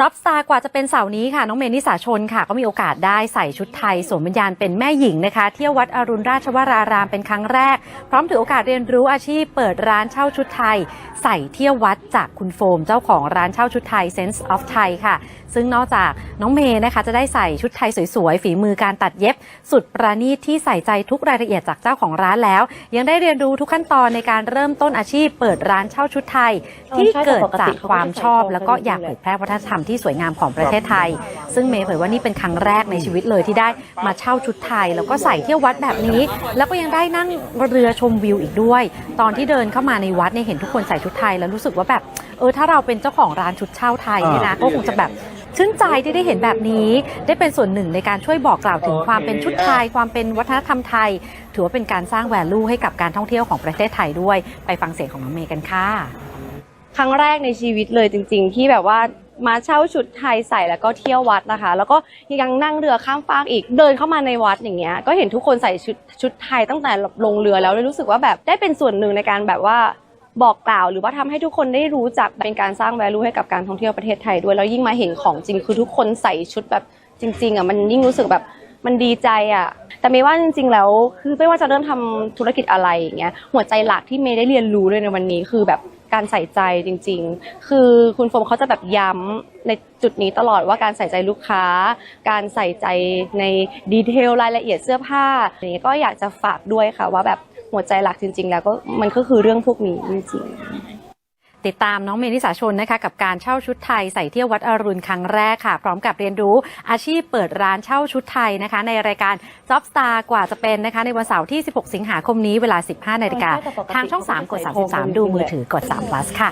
จ็อบสตาร์กว่าจะเป็นเสาร์นี้ค่ะ น้องเมนิสาชนค่ะ ก็มีโอกาสได้ใส่ชุดไทยสวมวิญญาณเป็นแม่หญิงนะคะ เที่ยววัดอรุณราชวรารามเป็นครั้งแรก พร้อมถือโอกาสเรียนรู้อาชีพเปิดร้านเช่าชุดไทย ใส่เที่ยววัดจากคุณโฟม เจ้าของร้านเช่าชุดไทย Sense of Thai ค่ะ ซึ่งนอกจากน้องเมย์นะคะ จะได้ใส่ชุดไทยสวยๆฝีมือการตัดเย็บ สุดประณีตที่ใส่ใจทุกรายละเอียดจากเจ้าของร้านแล้ว ยังได้เรียนรู้ทุกขั้นตอนในการเริ่มต้นอาชีพ เปิดร้านเช่าชุดไทย ที่เกิดจากความชอบแล้วก็อยากเผยแพร่วัฒนธรรมที่สวยงามของประเทศไทย ซึ่งเมย์เผยว่านี่เป็นครั้งแรกในชีวิตเลยที่ได้มาเช่าชุดไทย แล้วก็ใส่เที่ยววัดแบบนี้ แล้วก็ยังได้นั่งเรือชมวิวอีกด้วย ตอนที่เดินเข้ามาในวัดเนี่ยเห็นทุกคนใส่ชุดไทยแล้วรู้สึกว่าแบบเออถ้าเราเป็นเจ้าของร้านชุดเช่าไทยเนี่ยนะก็คงจะแบบชื่นใจที่ได้เห็นแบบนี้ ได้เป็นส่วนหนึ่งในการช่วยบอกกล่าวถึงความเป็นชุดไทย ความเป็นวัฒนธรรมไทย ถือว่าเป็นการสร้างแวลูให้กับการท่องเที่ยวของประเทศไทยด้วย ไปฟังเสียงของน้องเมย์กันค่ะ ครั้งแรกในชีวิตเลยจริง ๆ ที่แบบว่า มาเช่าชุดไทยใส่แล้วก็เที่ยววัดนะคะ แล้วก็ยังนั่งเรือข้ามฟากอีกเดินเข้ามาในวัดอย่างเงี้ยก็เห็นทุกคนใส่ชุดชุดไทยตั้งแต่ลงเรือแล้วเลยรู้สึกว่าแบบได้เป็นส่วนหนึ่งในการแบบว่าบอกกล่าวหรือว่าทำให้ทุกคนได้รู้จักเป็นการสร้าง value ให้กับการท่องเที่ยวประเทศไทยด้วยแล้วยิ่งมาเห็นของจริงคือทุกคนใส่ชุดแบบจริงๆอะมันยิ่งรู้สึกแบบมันดีใจอะ แต่เมย์ว่าจริง ๆ แล้ว คือไม่ว่าจะเริ่มทำธุรกิจอะไรอย่างเงี้ยหัวใจหลักที่เมย์ได้เรียนรู้เลยในวันนี้คือแบบ การใส่ใจจริง ๆ คือคุณโฟมเขาจะแบบย้ำในจุดนี้ตลอดว่าการใส่ใจลูกค้า การใส่ใจในดีเทลรายละเอียดเสื้อผ้าอย่างเงี้ยก็อยากจะฝากด้วยค่ะว่าแบบหัวใจหลักจริง ๆ แล้วก็มันก็คือเรื่องพวกนี้จริงๆ ติดตามน้องเมนิสาชนนะคะกับการเช่าชุดไทยใส่เที่ยววัดอรุณครั้งแรกค่ะ พร้อมกับเรียนรู้อาชีพเปิดร้านเช่าชุดไทยนะคะ ในรายการ Job Star กว่าจะเป็นนะคะ ในวันเสาร์ที่ 16 สิงหาคมนี้เวลา 15 นาฬิกาทางช่อง 3 กด 33 ดูมือถือกด3 plus ค่ะ